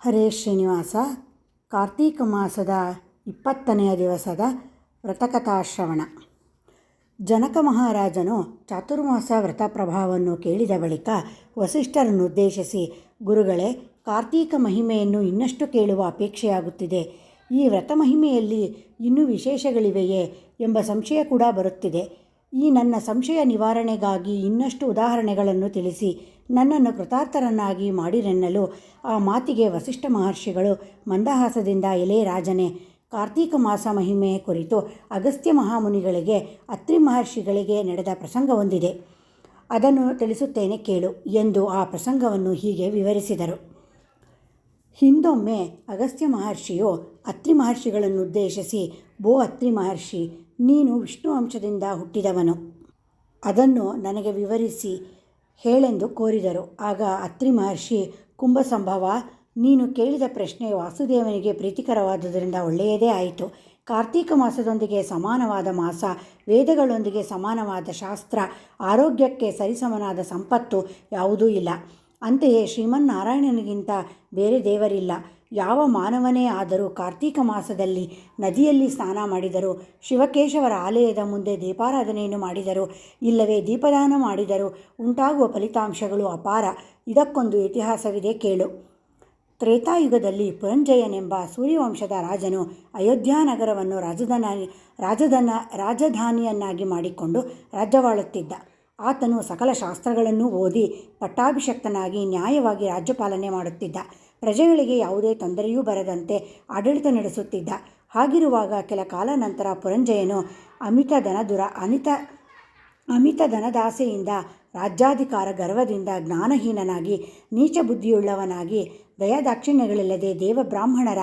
ಹರೇ ಶ್ರೀನಿವಾಸ. ಕಾರ್ತೀಕ ಮಾಸದ ಇಪ್ಪತ್ತನೆಯ ದಿವಸದ ವ್ರತಕಥಾಶ್ರವಣ. ಜನಕ ಮಹಾರಾಜನು ಚಾತುರ್ಮಾಸ ವ್ರತ ಪ್ರಭಾವವನ್ನು ಕೇಳಿದ ಬಳಿಕ ವಸಿಷ್ಠರನ್ನು ಉದ್ದೇಶಿಸಿ, ಗುರುಗಳೇ, ಕಾರ್ತೀಕ ಮಹಿಮೆಯನ್ನು ಇನ್ನಷ್ಟು ಕೇಳುವ ಅಪೇಕ್ಷೆಯಾಗುತ್ತಿದೆ. ಈ ವ್ರತ ಮಹಿಮೆಯಲ್ಲಿ ಇನ್ನೂ ವಿಶೇಷಗಳಿವೆಯೇ? ಎಂಬ ಸಂಶಯ ಕೂಡ ಬರುತ್ತಿದೆ. ಈ ನನ್ನ ಸಂಶಯ ನಿವಾರಣೆಗಾಗಿ ಇನ್ನಷ್ಟು ಉದಾಹರಣೆಗಳನ್ನು ತಿಳಿಸಿ ನನ್ನನ್ನು ಕೃತಾರ್ಥರನ್ನಾಗಿ ಮಾಡಿರೆನ್ನಲು ಆ ಮಾತಿಗೆ ವಸಿಷ್ಠ ಮಹರ್ಷಿಗಳು ಮಂದಹಾಸದಿಂದ ಎಲೆ ರಾಜನೇ, ಕಾರ್ತೀಕ ಮಾಸ ಮಹಿಮೆ ಕುರಿತು ಅಗಸ್ತ್ಯ ಮಹಾಮುನಿಗಳಿಗೆ, ಅತ್ರಿ ಮಹರ್ಷಿಗಳಿಗೆ ನಡೆದ ಪ್ರಸಂಗವೊಂದಿದೆ. ಅದನ್ನು ತಿಳಿಸುತ್ತೇನೆ ಕೇಳು ಎಂದು ಆ ಪ್ರಸಂಗವನ್ನು ಹೀಗೆ ವಿವರಿಸಿದರು. ಹಿಂದೊಮ್ಮೆ ಅಗಸ್ತ್ಯ ಮಹರ್ಷಿಯು ಅತ್ರಿ ಮಹರ್ಷಿಗಳನ್ನು ಉದ್ದೇಶಿಸಿ ಬೋ ಅತ್ರಿ ಮಹರ್ಷಿ, ನೀನು ವಿಷ್ಣು ಅಂಶದಿಂದ ಹುಟ್ಟಿದವನು. ಅದನ್ನು ನನಗೆ ವಿವರಿಸಿ ಹೇಳೆಂದು ಕೋರಿದರು. ಆಗ ಅತ್ರಿ ಮಹರ್ಷಿ, ಕುಂಭಸಂಭವ, ನೀನು ಕೇಳಿದ ಪ್ರಶ್ನೆ ವಾಸುದೇವನಿಗೆ ಪ್ರೀತಿಕರವಾದುದರಿಂದ ಒಳ್ಳೆಯದೇ ಆಯಿತು. ಕಾರ್ತೀಕ ಮಾಸದೊಂದಿಗೆ ಸಮಾನವಾದ ಮಾಸ, ವೇದಗಳೊಂದಿಗೆ ಸಮಾನವಾದ ಶಾಸ್ತ್ರ, ಆರೋಗ್ಯಕ್ಕೆ ಸರಿಸಮನಾದ ಸಂಪತ್ತು ಯಾವುದೂ ಇಲ್ಲ. ಅಂತೆಯೇ ಶ್ರೀಮನ್ನಾರಾಯಣನಿಗಿಂತ ಬೇರೆ ದೇವರಿಲ್ಲ. ಯಾವ ಮಾನವನೇ ಆದರೂ ಕಾರ್ತೀಕ ಮಾಸದಲ್ಲಿ ನದಿಯಲ್ಲಿ ಸ್ನಾನ ಮಾಡಿದರು, ಶಿವಕೇಶವರ ಆಲಯದ ಮುಂದೆ ದೀಪಾರಾಧನೆಯನ್ನು ಮಾಡಿದರು, ಇಲ್ಲವೇ ದೀಪದಾನ ಮಾಡಿದರು ಉಂಟಾಗುವ ಫಲಿತಾಂಶಗಳು ಅಪಾರ. ಇದಕ್ಕೊಂದು ಇತಿಹಾಸವಿದೆ ಕೇಳು. ತ್ರೇತಾಯುಗದಲ್ಲಿ ಪುರಂಜಯನೆಂಬ ಸೂರ್ಯವಂಶದ ರಾಜನು ಅಯೋಧ್ಯ ನಗರವನ್ನು ರಾಜಧಾನಿ, ರಾಜಧನ, ರಾಜಧಾನಿಯನ್ನಾಗಿ ಮಾಡಿಕೊಂಡು ರಾಜ್ಯವಾಳುತ್ತಿದ್ದ. ಆತನು ಸಕಲ ಶಾಸ್ತ್ರಗಳನ್ನು ಓದಿ ಪಟ್ಟಾಭಿಷಕ್ತನಾಗಿ ನ್ಯಾಯವಾಗಿ ರಾಜ್ಯಪಾಲನೆ ಮಾಡುತ್ತಿದ್ದ. ಪ್ರಜೆಗಳಿಗೆ ಯಾವುದೇ ತೊಂದರೆಯೂ ಬರದಂತೆ ಆಡಳಿತ ನಡೆಸುತ್ತಿದ್ದ. ಹಾಗಿರುವಾಗ ಕೆಲ ಕಾಲ ನಂತರ ಪುರಂಜಯನು ಅಮಿತ ಧನದುರ ಅನಿತ, ಅಮಿತ ಧನದಾಸೆಯಿಂದ ರಾಜ್ಯಾಧಿಕಾರ ಗರ್ವದಿಂದ ಜ್ಞಾನಹೀನನಾಗಿ, ನೀಚ ಬುದ್ಧಿಯುಳ್ಳವನಾಗಿ, ದಯಾದಾಕ್ಷಿಣ್ಯಗಳಿಲ್ಲದೆ ದೇವಬ್ರಾಹ್ಮಣರ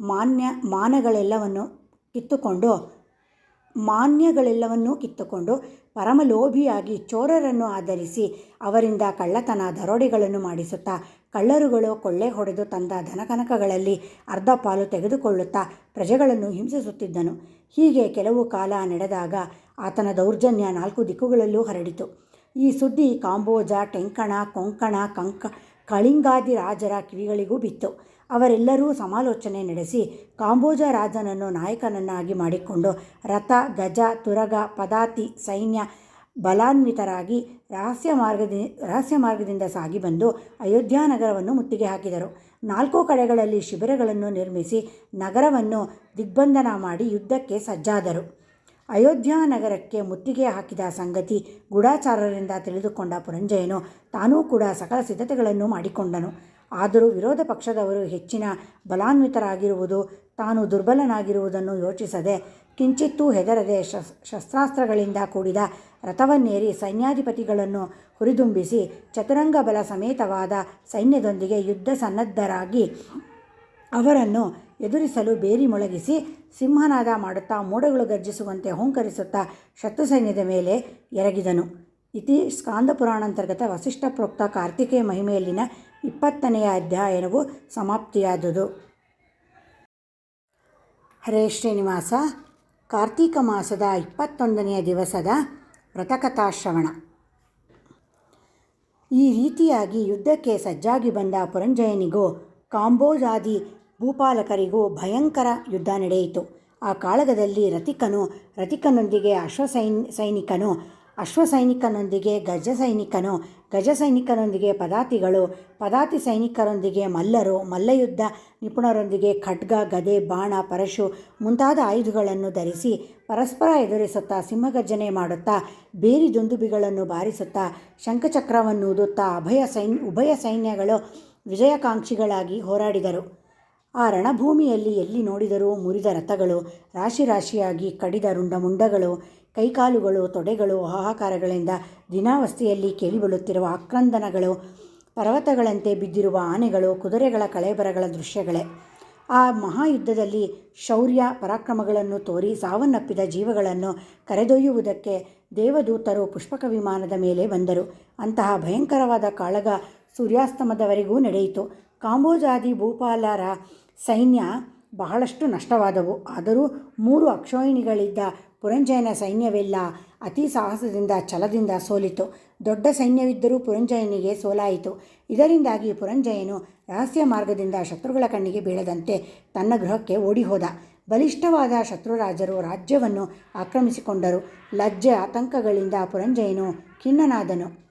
ಮಾನ್ಯ, ಮಾನಗಳೆಲ್ಲವನ್ನು ಕಿತ್ತುಕೊಂಡು, ಮಾನ್ಯಗಳೆಲ್ಲವನ್ನೂ ಕಿತ್ತುಕೊಂಡು ಪರಮಲೋಭಿಯಾಗಿ ಚೋರರನ್ನು ಆಧರಿಸಿ ಅವರಿಂದ ಕಳ್ಳತನ ದರೋಡೆಗಳನ್ನು ಮಾಡಿಸುತ್ತಾ ಕಳ್ಳರುಗಳು ಕೊಳ್ಳೆ ಹೊಡೆದು ತಂದ ಧನಕನಕಗಳಲ್ಲಿ ಅರ್ಧ ಪಾಲು ತೆಗೆದುಕೊಳ್ಳುತ್ತಾ ಪ್ರಜೆಗಳನ್ನು ಹಿಂಸಿಸುತ್ತಿದ್ದನು. ಹೀಗೆ ಕೆಲವು ಕಾಲ ನಡೆದಾಗ ಆತನ ದೌರ್ಜನ್ಯ ನಾಲ್ಕು ದಿಕ್ಕುಗಳಲ್ಲೂ ಹರಡಿತು. ಈ ಸುದ್ದಿ ಕಾಂಬೋಜ, ಟೆಂಕಣ, ಕೊಂಕಣ, ಕಂಕ, ಕಳಿಂಗಾದಿ ರಾಜರ ಕಿವಿಗಳಿಗೂ ಬಿತ್ತು. ಅವರೆಲ್ಲರೂ ಸಮಾಲೋಚನೆ ನಡೆಸಿ ಕಾಂಬೋಜ ರಾಜನನ್ನು ನಾಯಕನನ್ನಾಗಿ ಮಾಡಿಕೊಂಡು ರಥ, ಗಜ, ತುರಗ, ಪದಾತಿ, ಸೈನ್ಯ ಬಲಾನ್ವಿತರಾಗಿ ರಹಸ್ಯ ಮಾರ್ಗದಿ, ರಹಸ್ಯ ಮಾರ್ಗದಿಂದ ಸಾಗಿ ಬಂದು ಅಯೋಧ್ಯ ನಗರವನ್ನು ಮುತ್ತಿಗೆ ಹಾಕಿದರು. ನಾಲ್ಕು ಕಡೆಗಳಲ್ಲಿ ಶಿಬಿರಗಳನ್ನು ನಿರ್ಮಿಸಿ ನಗರವನ್ನು ದಿಗ್ಬಂಧನ ಮಾಡಿ ಯುದ್ಧಕ್ಕೆ ಸಜ್ಜಾದರು. ಅಯೋಧ್ಯ ನಗರಕ್ಕೆ ಮುತ್ತಿಗೆ ಹಾಕಿದ ಸಂಗತಿ ಗೂಢಾಚಾರರಿಂದ ತಿಳಿದುಕೊಂಡ ಪುರಂಜಯನು ತಾನೂ ಕೂಡ ಸಕಲ ಸಿದ್ಧತೆಗಳನ್ನು ಮಾಡಿಕೊಂಡನು. ಆದರೂ ವಿರೋಧ ಪಕ್ಷದವರು ಹೆಚ್ಚಿನ ಬಲಾನ್ವಿತರಾಗಿರುವುದು ತಾನು ದುರ್ಬಲನಾಗಿರುವುದನ್ನು ಯೋಚಿಸದೆ ಕಿಂಚಿತ್ತೂ ಹೆದರದೆ ಶಸ್ತ್ರಾಸ್ತ್ರಗಳಿಂದ ಕೂಡಿದ ರಥವನ್ನೇರಿ ಸೈನ್ಯಾಧಿಪತಿಗಳನ್ನು ಹುರಿದುಂಬಿಸಿ ಚತುರಂಗ ಬಲ ಸಮೇತವಾದ ಸೈನ್ಯದೊಂದಿಗೆ ಯುದ್ಧ ಸನ್ನದ್ಧರಾಗಿ ಅವರನ್ನು ಎದುರಿಸಲು ಬೇರಿ ಮೊಳಗಿಸಿ ಸಿಂಹನಾದ ಮಾಡುತ್ತಾ ಮೋಡಗಳು ಗರ್ಜಿಸುವಂತೆ ಹೊಂಕರಿಸುತ್ತಾ ಶತ್ರು ಸೈನ್ಯದ ಮೇಲೆ ಎರಗಿದನು. ಇತಿ ಸ್ಕಾಂದ ಪುರಾಣಾಂತರ್ಗತ ವಸಿಷ್ಠ ಪ್ರೋಕ್ತ ಕಾರ್ತಿಕೇಯ ಮಹಿಮೆಯಲ್ಲಿನ ಇಪ್ಪತ್ತನೆಯ ಅಧ್ಯಾಯನವು ಸಮಾಪ್ತಿಯಾದುದು. ಹರೇ ಶ್ರೀನಿವಾಸ. ಕಾರ್ತೀಕ ಮಾಸದ ಇಪ್ಪತ್ತೊಂದನೆಯ ದಿವಸದ ವ್ರತಕಥಾಶ್ರವಣ ಈ ರೀತಿಯಾಗಿ ಯುದ್ಧಕ್ಕೆ ಸಜ್ಜಾಗಿ ಬಂದ ಪುರಂಜಯನಿಗೂ ಕಾಂಬೋಜಾದಿ ಭೂಪಾಲಕರಿಗೂ ಭಯಂಕರ ಯುದ್ಧ ನಡೆಯಿತು. ಆ ಕಾಳಗದಲ್ಲಿ ರತಿಕನು ರತಿಕನೊಂದಿಗೆ ಅಶ್ವಸೈನ್, ಸೈನಿಕನು ಅಶ್ವಸೈನಿಕನೊಂದಿಗೆ, ಗಜ ಸೈನಿಕನು, ಗಜ ಸೈನಿಕನೊಂದಿಗೆ ಪದಾತಿಗಳು, ಪದಾತಿ ಸೈನಿಕರೊಂದಿಗೆ ಮಲ್ಲರು, ಮಲ್ಲಯುದ್ಧ ನಿಪುಣರೊಂದಿಗೆ ಖಡ್ಗ, ಗದೆ, ಬಾಣ, ಪರಶು ಮುಂತಾದ ಆಯುಧಗಳನ್ನು ಧರಿಸಿ ಪರಸ್ಪರ ಎದುರಿಸುತ್ತಾ, ಸಿಂಹಗರ್ಜನೆ ಮಾಡುತ್ತಾ, ಬೇರಿ ದುಂದುಬಿಗಳನ್ನು ಬಾರಿಸುತ್ತಾ ಶಂಖಚಕ್ರವನ್ನು ಊದುತ್ತಾ ಅಭಯ ಸೈನ್, ಉಭಯ ಸೈನ್ಯಗಳು ವಿಜಯಕಾಂಕ್ಷಿಗಳಾಗಿ ಹೋರಾಡಿದರು. ಆ ರಣಭೂಮಿಯಲ್ಲಿ ಎಲ್ಲಿ ನೋಡಿದರೂ ಮುರಿದ ರಥಗಳು ರಾಶಿ ರಾಶಿಯಾಗಿ ಕಡಿದ ರುಂಡಮುಂಡಗಳು ಕೈಕಾಲುಗಳು, ತೊಡೆಗಳು, ಹಾಹಾಕಾರಗಳಿಂದ ದಿನಾವಸ್ಥೆಯಲ್ಲಿ ಕೇಳಿಬರುತ್ತಿರುವ ಆಕ್ರಂದನಗಳು, ಪರ್ವತಗಳಂತೆ ಬಿದ್ದಿರುವ ಆನೆಗಳು, ಕುದುರೆಗಳ ಕಳೆಬರಗಳ ದೃಶ್ಯಗಳೇ. ಆ ಮಹಾಯುದ್ಧದಲ್ಲಿ ಶೌರ್ಯ, ಪರಾಕ್ರಮಗಳನ್ನು ತೋರಿ ಸಾವನ್ನಪ್ಪಿದ ಜೀವಗಳನ್ನು ಕರೆದೊಯ್ಯುವುದಕ್ಕೆ ದೇವದೂತರು ಪುಷ್ಪಕ ವಿಮಾನದ ಮೇಲೆ ಬಂದರು. ಅಂತಹ ಭಯಂಕರವಾದ ಕಾಳಗ ಸೂರ್ಯಾಸ್ತಮದವರೆಗೂ ನಡೆಯಿತು. ಕಾಂಬೋಜಾದಿ ಭೂಪಾಲರ ಸೈನ್ಯ ಬಹಳಷ್ಟು ನಷ್ಟವಾದವು. ಆದರೂ ಮೂರು ಅಕ್ಷೋಹಿಣಿಗಳಿದ್ದ ಪುರಂಜಯನ ಸೈನ್ಯವೆಲ್ಲ ಅತಿ ಸಾಹಸದಿಂದ, ಛಲದಿಂದ ಸೋಲಿತು. ದೊಡ್ಡ ಸೈನ್ಯವಿದ್ದರೂ ಪುರಂಜಯನಿಗೆ ಸೋಲಾಯಿತು. ಇದರಿಂದಾಗಿ ಪುರಂಜಯನು ರಹಸ್ಯ ಮಾರ್ಗದಿಂದ ಶತ್ರುಗಳ ಕಣ್ಣಿಗೆ ಬೀಳದಂತೆ ತನ್ನ ಗೃಹಕ್ಕೆ ಓಡಿಹೋದ. ಬಲಿಷ್ಠವಾದ ಶತ್ರುರಾಜರು ರಾಜ್ಯವನ್ನು ಆಕ್ರಮಿಸಿಕೊಂಡರು. ಲಜ್ಜೆ, ಆತಂಕಗಳಿಂದ ಪುರಂಜಯನು ಖಿನ್ನನಾದನು.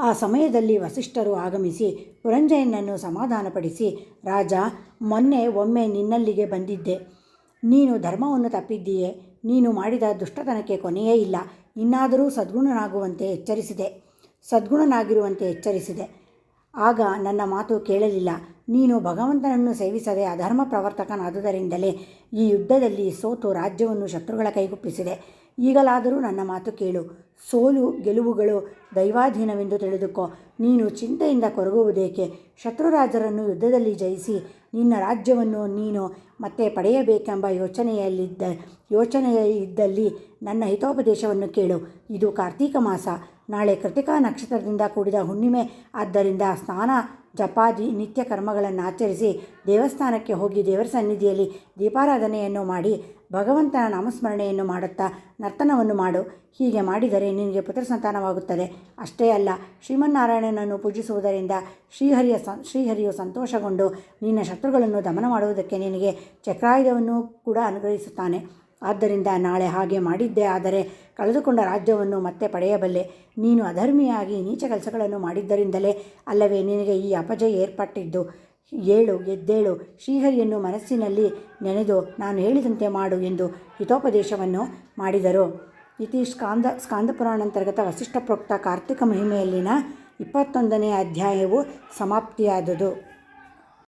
ಆ ಸಮಯದಲ್ಲಿ ವಸಿಷ್ಠರು ಆಗಮಿಸಿ ಪುರಂಜಯನನ್ನು ಸಮಾಧಾನಪಡಿಸಿ, ರಾಜ, ಮೊನ್ನೆ ಒಮ್ಮೆ ನಿನ್ನಲ್ಲಿಗೆ ಬಂದಿದ್ದೆ. ನೀನು ಧರ್ಮವನ್ನು ತಪ್ಪಿದ್ದೀಯೇ. ನೀನು ಮಾಡಿದ ದುಷ್ಟತನಕ್ಕೆ ಕೊನೆಯೇ ಇಲ್ಲ. ಇನ್ನಾದರೂ ಸದ್ಗುಣನಾಗುವಂತೆ ಎಚ್ಚರಿಸಿದೆ. ಸದ್ಗುಣನಾಗಿರುವಂತೆ ಎಚ್ಚರಿಸಿದೆ. ಆಗ ನನ್ನ ಮಾತು ಕೇಳಲಿಲ್ಲ. ನೀನು ಭಗವಂತನನ್ನು ಸೇವಿಸದೆ ಅಧರ್ಮ ಪ್ರವರ್ತಕನಾದುದರಿಂದಲೇ ಈ ಯುದ್ಧದಲ್ಲಿ ಸೋತು ರಾಜ್ಯವನ್ನು ಶತ್ರುಗಳ ಕೈಗುಪ್ಪಿಸಿದೆ. ಈಗಲಾದರೂ ನನ್ನ ಮಾತು ಕೇಳು. ಸೋಲು, ಗೆಲುವುಗಳು ದೈವಾಧೀನವೆಂದು ತಿಳಿದುಕೋ. ನೀನು ಚಿಂತೆಯಿಂದ ಕೊರಗುವುದೇಕೆ? ಶತ್ರುರಾಜರನ್ನು ಯುದ್ಧದಲ್ಲಿ ಜಯಿಸಿ ನಿನ್ನ ರಾಜ್ಯವನ್ನು ನೀನು ಮತ್ತೆ ಪಡೆಯಬೇಕೆಂಬ ಯೋಚನೆಯಲ್ಲಿದ್ದ ಯೋಚನೆಯಿದ್ದಲ್ಲಿ ನನ್ನ ಹಿತೋಪದೇಶವನ್ನು ಕೇಳು. ಇದು ಕಾರ್ತೀಕ ಮಾಸ. ನಾಳೆ ಕೃತಿಕಾ ನಕ್ಷತ್ರದಿಂದ ಕೂಡಿದ ಹುಣ್ಣಿಮೆ. ಆದ್ದರಿಂದ ಸ್ನಾನ ಜಪಾದಿ ನಿತ್ಯ ಕರ್ಮಗಳನ್ನು ಆಚರಿಸಿ ದೇವಸ್ಥಾನಕ್ಕೆ ಹೋಗಿ ದೇವರ ಸನ್ನಿಧಿಯಲ್ಲಿ ದೀಪಾರಾಧನೆಯನ್ನು ಮಾಡಿ ಭಗವಂತನ ನಾಮಸ್ಮರಣೆಯನ್ನು ಮಾಡುತ್ತಾ ನರ್ತನವನ್ನು ಮಾಡು. ಹೀಗೆ ಮಾಡಿದರೆ ನಿನಗೆ ಪುತ್ರ ಸಂತಾನವಾಗುತ್ತದೆ. ಅಷ್ಟೇ ಅಲ್ಲ, ಶ್ರೀಮನ್ನಾರಾಯಣನನ್ನು ಪೂಜಿಸುವುದರಿಂದ ಶ್ರೀಹರಿಯ ಸ, ಶ್ರೀಹರಿಯು ಸಂತೋಷಗೊಂಡು ನಿನ್ನ ಶತ್ರುಗಳನ್ನು ದಮನ ಮಾಡುವುದಕ್ಕೆ ನಿನಗೆ ಚಕ್ರಾಯುಧವನ್ನು ಕೂಡ ಅನುಗ್ರಹಿಸುತ್ತಾನೆ. ಆದ್ದರಿಂದ ನಾಳೆ ಹಾಗೆ ಮಾಡಿದ್ದೇ ಆದರೆ ಕಳೆದುಕೊಂಡ ರಾಜ್ಯವನ್ನು ಮತ್ತೆ ಪಡೆಯಬಲ್ಲೆ. ನೀನು ಅಧರ್ಮಿಯಾಗಿ ನೀಚ ಕೆಲಸಗಳನ್ನು ಮಾಡಿದ್ದರಿಂದಲೇ ಅಲ್ಲವೇ ನಿನಗೆ ಈ ಅಪಜಯ ಏರ್ಪಟ್ಟಿದ್ದು. ಏಳು, ಎದ್ದೇಳು, ಶ್ರೀಹರಿಯನ್ನು ಮನಸ್ಸಿನಲ್ಲಿ ನೆನೆದು ನಾನು ಹೇಳಿದಂತೆ ಮಾಡು ಎಂದು ಹಿತೋಪದೇಶವನ್ನು ಮಾಡಿದರು. ಇತಿ ಸ್ಕಾಂದ ಸ್ಕಾಂದ ಪುರಾಣಾಂತರ್ಗತ ವಸಿಷ್ಠ ಪ್ರೋಕ್ತ ಕಾರ್ತಿಕ ಮಹಿಮೆಯಲ್ಲಿನ ಇಪ್ಪತ್ತೊಂದನೇ ಅಧ್ಯಾಯವು ಸಮಾಪ್ತಿಯಾದುದು.